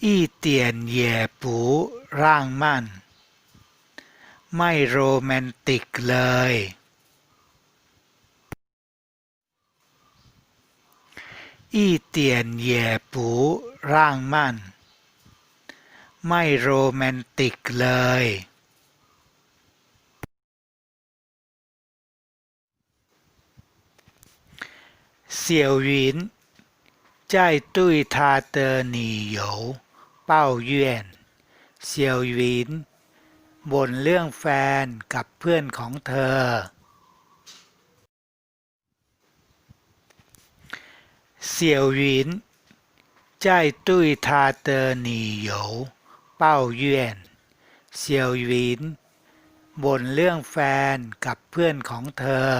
一点也不浪漫ไม่โรแมนติกเลย 一点也不浪漫ไม่โรแมนติกเลย เสี่ยวหวิน在对他的女友抱怨เสี่ยว เ้าเยือนเซียวหวินบ่นเรื่องแฟนกับเพื่อนของเธอ เสี่ยวหวินใจตุ้ยทาเตอหนีหยเป้าเยือนเซียวหวินบ่นเรื่องแฟนกับเพื่อนของเธอ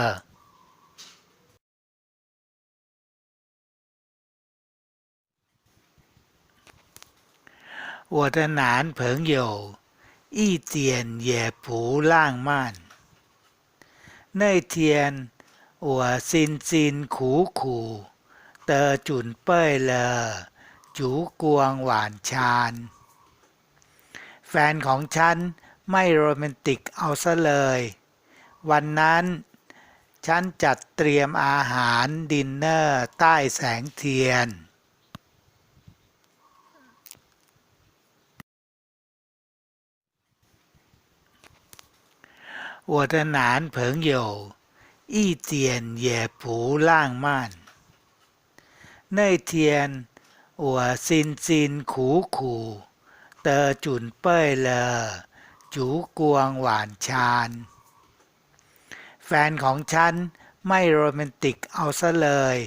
我的男朋友一点也不浪漫。那天我辛辛苦苦的准备了烛光晚餐แฟนของฉันไม่โรแมนติกเอาซะเลย วันนั้น ฉันจัดเตรียมอาหารดินเนอร์ใต้แสงเทียน 我的男朋友一点也不浪漫。那天我辛辛苦苦的准备了烛光晚餐แฟนของฉันไม่โรแมนติกเอาซะเลย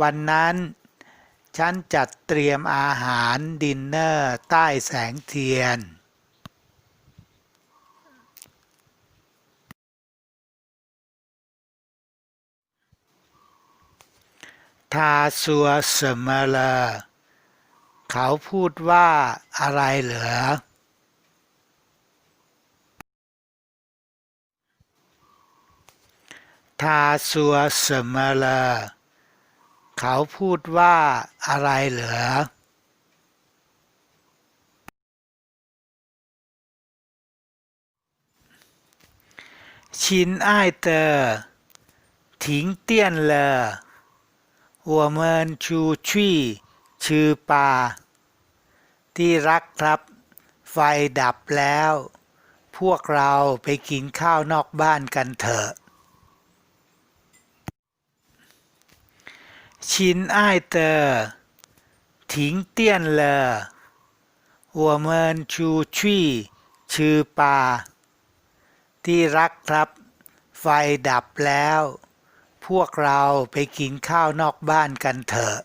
วันนั้น ฉันจัดเตรียมอาหารดินเนอร์ใต้แสงเทียน ทาซัวเสมอเลเขาพูดว่าอะไรเหรอทาซัวเสมอเลเขาพูดว่าอะไรเหรอชินอ้ายเตอทิ้งเตี้ยนเลอ หัวเมินชูชี่ชือปา ที่รักครับ ไฟดับแล้ว พวกเราไปกินข้าวนอกบ้านกันเถอะ ชินอ้ายเตอถิงเตี้ยนเลอหัวเมินชูชี่ชือปา ที่รักครับ ไฟดับแล้ว พวกเราไปกินข้าวนอกบ้านกันเถอะ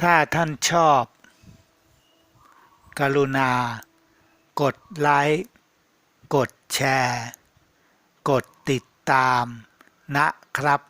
ถ้าท่านชอบ กรุณา กดไลค์ กดแชร์ กดติดตามนะครับ